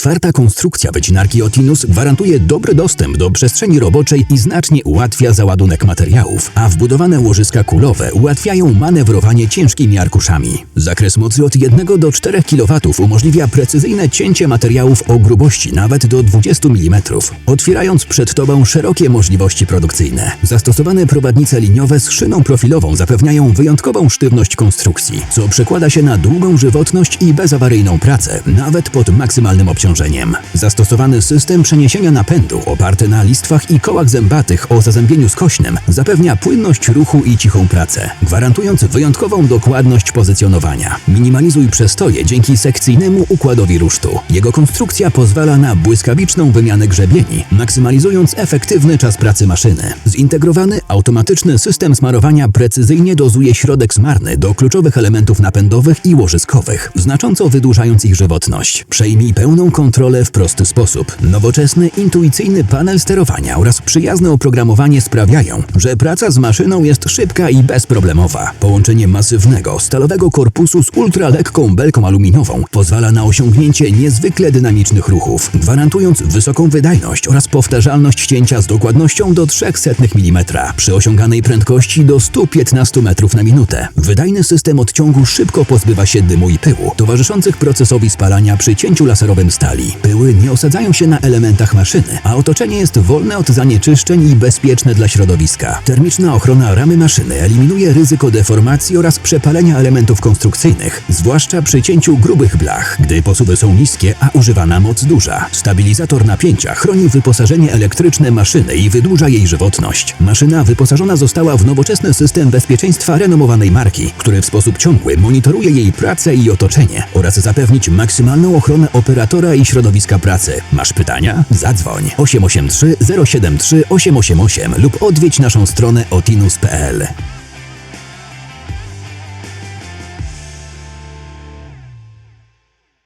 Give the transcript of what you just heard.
Otwarta konstrukcja wycinarki Otinus gwarantuje dobry dostęp do przestrzeni roboczej i znacznie ułatwia załadunek materiałów, a wbudowane łożyska kulowe ułatwiają manewrowanie ciężkimi arkuszami. Zakres mocy od 1 do 4 kW umożliwia precyzyjne cięcie materiałów o grubości nawet do 20 mm, otwierając przed Tobą szerokie możliwości produkcyjne. Zastosowane prowadnice liniowe z szyną profilową zapewniają wyjątkową sztywność konstrukcji, co przekłada się na długą żywotność i bezawaryjną pracę, nawet pod maksymalnym obciążeniem. Zastosowany system przeniesienia napędu oparty na listwach i kołach zębatych o zazębieniu skośnym zapewnia płynność ruchu i cichą pracę, gwarantując wyjątkową dokładność pozycjonowania. Minimalizuj przestoje dzięki sekcyjnemu układowi rusztu. Jego konstrukcja pozwala na błyskawiczną wymianę grzebieni, maksymalizując efektywny czas pracy maszyny. Zintegrowany automatyczny system smarowania precyzyjnie dozuje środek smarny do kluczowych elementów napędowych i łożyskowych, znacząco wydłużając ich żywotność. Przejmij pełną kontrolę w prosty sposób. Nowoczesny, intuicyjny panel sterowania oraz przyjazne oprogramowanie sprawiają, że praca z maszyną jest szybka i bezproblemowa. Połączenie masywnego, stalowego korpusu z ultralekką belką aluminową pozwala na osiągnięcie niezwykle dynamicznych ruchów, gwarantując wysoką wydajność oraz powtarzalność cięcia z dokładnością do 0,03 mm przy osiąganej prędkości do 115 metrów na minutę. Wydajny system odciągu szybko pozbywa się dymu i pyłu, towarzyszących procesowi spalania przy cięciu laserowym stali. Pyły nie osadzają się na elementach maszyny, a otoczenie jest wolne od zanieczyszczeń i bezpieczne dla środowiska. Termiczna ochrona ramy maszyny eliminuje ryzyko deformacji oraz przepalenia elementów konstrukcyjnych, zwłaszcza przy cięciu grubych blach, gdy posuwy są niskie, a używana moc duża. Stabilizator napięcia chroni wyposażenie elektryczne maszyny i wydłuża jej żywotność. Maszyna wyposażona została w nowoczesny system bezpieczeństwa renomowanej marki, który w sposób ciągły monitoruje jej pracę i otoczenie oraz zapewnić maksymalną ochronę operatora i środowiska pracy. Masz pytania? Zadzwoń 883 073 888 lub odwiedź naszą stronę otinus.pl.